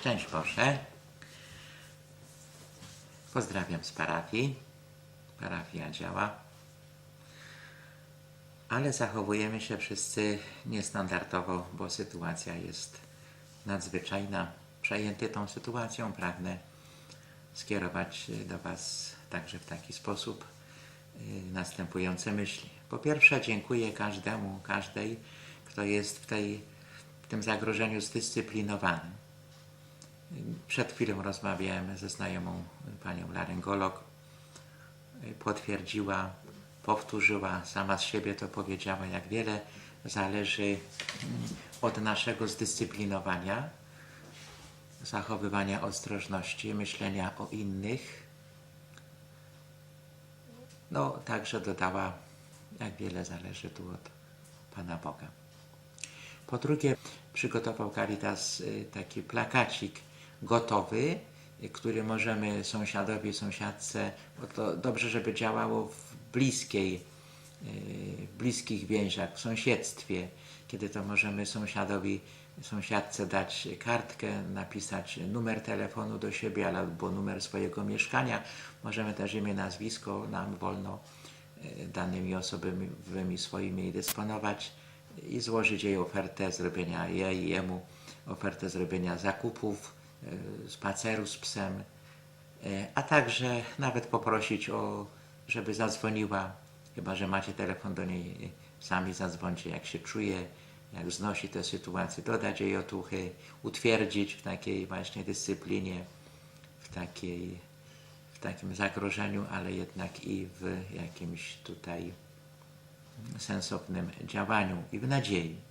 Szczęść Boże. Pozdrawiam z parafii. Parafia działa. Ale zachowujemy się wszyscy niestandardowo, bo sytuacja jest nadzwyczajna. Przejęty tą sytuacją pragnę skierować do Was także w taki sposób y, następujące myśli. Po pierwsze, dziękuję każdemu, każdej, kto jest w, tej, w tym zagrożeniu zdyscyplinowany. Przed chwilą rozmawiałem ze znajomą panią laryngolog. Potwierdziła, powtórzyła, sama z siebie to powiedziała, jak wiele zależy mm, od naszego zdyscyplinowania, zachowywania ostrożności, myślenia o innych. No, także dodała, jak wiele zależy tu od Pana Boga. Po drugie, przygotował Caritas y, taki plakacik gotowy, który możemy sąsiadowi, sąsiadce, bo to dobrze, żeby działało w bliskiej, w bliskich więziach, w sąsiedztwie, kiedy to możemy sąsiadowi, sąsiadce dać kartkę, napisać numer telefonu do siebie albo numer swojego mieszkania. Możemy też imię, nazwisko, nam wolno y, danymi osobowymi swoimi dysponować i złożyć jej ofertę zrobienia jej jemu ofertę zrobienia zakupów, spaceru z psem, y, a także nawet poprosić o, żeby zadzwoniła, chyba że macie telefon do niej, y, sami zadzwońcie jak się czuje, jak znosi tę sytuację, dodać jej otuchy, utwierdzić w takiej właśnie dyscyplinie, w takiej, w takim zagrożeniu, ale jednak i w jakimś tutaj sensownym działaniu i w nadziei.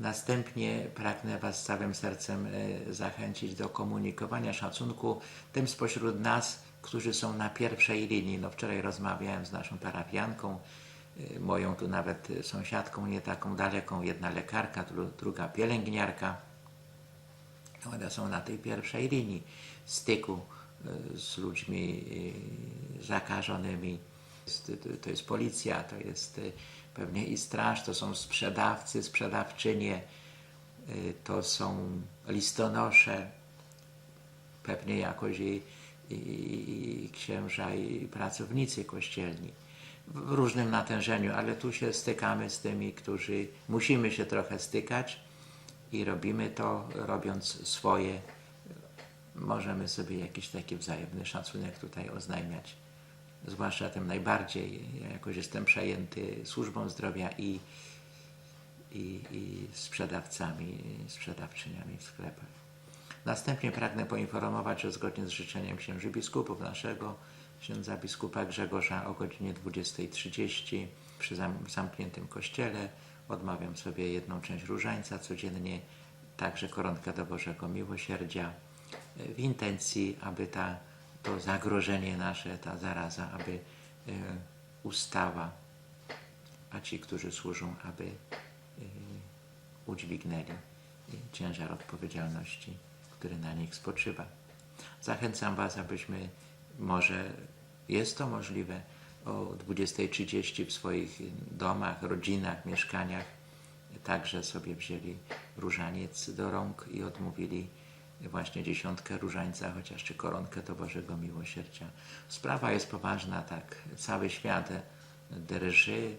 Następnie pragnę Was całym sercem e, zachęcić do komunikowania szacunku tym spośród nas, którzy są na pierwszej linii. No wczoraj rozmawiałem z naszą parafianką, e, moją tu nawet sąsiadką, nie taką daleką, jedna lekarka, dru- druga pielęgniarka. One są na tej pierwszej linii styku e, z ludźmi zakażonymi. To jest policja, to jest pewnie i straż, to są sprzedawcy, sprzedawczynie, e, to są listonosze, pewnie jakoś i, i, i księża i pracownicy kościelni w różnym natężeniu, ale tu się stykamy z tymi, którzy musimy się trochę stykać i robimy to, robiąc swoje. Możemy sobie jakiś taki wzajemny szacunek tutaj oznajmiać. Zwłaszcza tym najbardziej, ja jakoś jestem przejęty służbą zdrowia i, i, i sprzedawcami, sprzedawczyniami w sklepach. Następnie pragnę poinformować, że zgodnie z życzeniem księży biskupów naszego, księdza biskupa Grzegorza o godzinie 20.30 przy zam- zamkniętym kościele odmawiam sobie jedną część różańca codziennie, także koronkę do Bożego Miłosierdzia e, w intencji, aby ta, to zagrożenie nasze, ta zaraza, aby e, ustała, a ci, którzy służą, aby e, udźwignęli e, ciężar odpowiedzialności, który na nich spoczywa. Zachęcam Was, abyśmy może, jest to możliwe, o 20.30 w swoich domach, rodzinach, mieszkaniach także sobie wzięli różaniec do rąk i odmówili właśnie dziesiątkę różańca, chociaż czy koronkę do Bożego Miłosierdzia. Sprawa jest poważna, tak. Cały świat drży,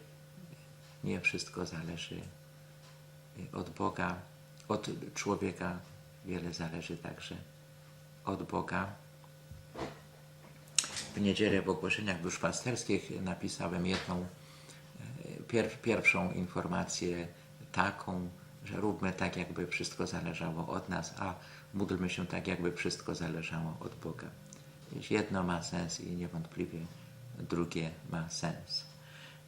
nie wszystko zależy od Boga, od człowieka wiele zależy także od Boga. W niedzielę w ogłoszeniach duszpasterskich napisałem jedną, e, pier, pierwszą informację taką, że róbmy tak, jakby wszystko zależało od nas, a módlmy się tak, jakby wszystko zależało od Boga. Więc jedno ma sens i niewątpliwie drugie ma sens.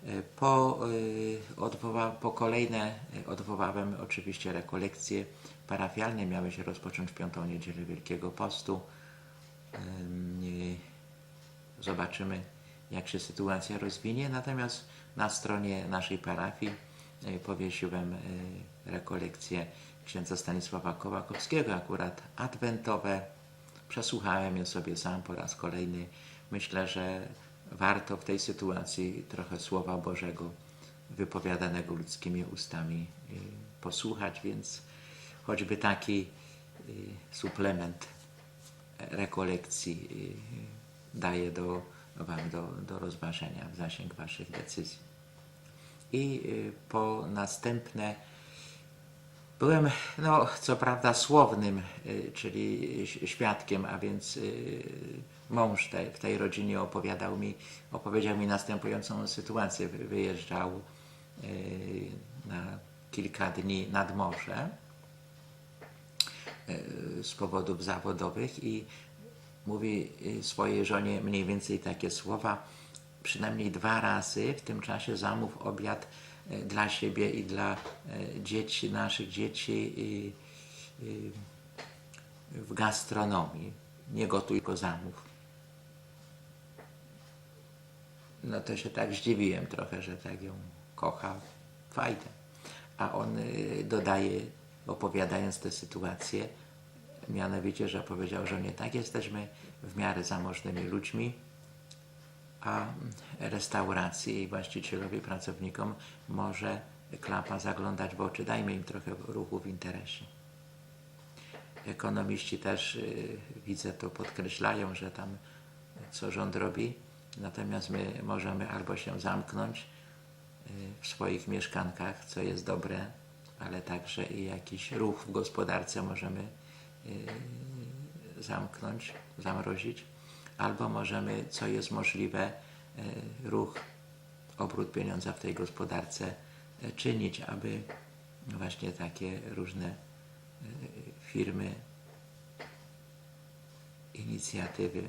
E, Po, y, odwoła, po kolejne y, odwołałem oczywiście rekolekcje parafialne. Miały się rozpocząć piątą niedzielę Wielkiego Postu. Ym, Zobaczymy, jak się sytuacja rozwinie. Natomiast na stronie naszej parafii powiesiłem y, rekolekcje księdza Stanisława Kołakowskiego, akurat adwentowe. Przesłuchałem je sobie sam po raz kolejny. Myślę, że warto w tej sytuacji trochę Słowa Bożego wypowiadanego ludzkimi ustami y, posłuchać, więc choćby taki suplement rekolekcji daję do, Wam do, do rozważenia w zasięg Waszych decyzji. I y, po następne byłem, no co prawda, słownym, y, czyli świadkiem, a więc y, mąż te, w tej rodzinie opowiadał mi, opowiedział mi następującą sytuację. Wy- Wyjeżdżał na kilka dni nad morze z powodów zawodowych i mówi swojej żonie mniej więcej takie słowa. Przynajmniej dwa razy w tym czasie zamów obiad y, dla siebie i dla y, dzieci, naszych dzieci w gastronomii. Nie gotuj, tylko zamów. No to się tak zdziwiłem trochę, że tak ją kocha. Fajne. A on y, dodaje, opowiadając tę sytuację, mianowicie, że powiedział, że nie tak jesteśmy w miarę zamożnymi ludźmi, a restauracji i właścicielowi, pracownikom może klapa zaglądać w oczy. Dajmy im trochę ruchu w interesie. Ekonomiści też y, widzę to podkreślają, że tam co rząd robi, natomiast my możemy albo się zamknąć y, w swoich mieszkankach, co jest dobre, ale także i jakiś ruch w gospodarce możemy y, zamknąć, zamrozić, albo możemy, co jest możliwe, y, ruch, obrót pieniądza w tej gospodarce y, czynić, aby właśnie takie różne y, firmy, inicjatywy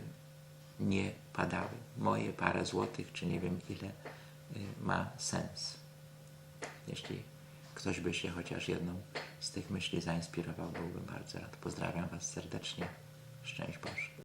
nie padały. Moje parę złotych, czy nie wiem ile, ma sens. Jeśli ktoś by się chociaż jedną z tych myśli zainspirował, byłbym bardzo rad. Pozdrawiam Was serdecznie. Szczęść Boże.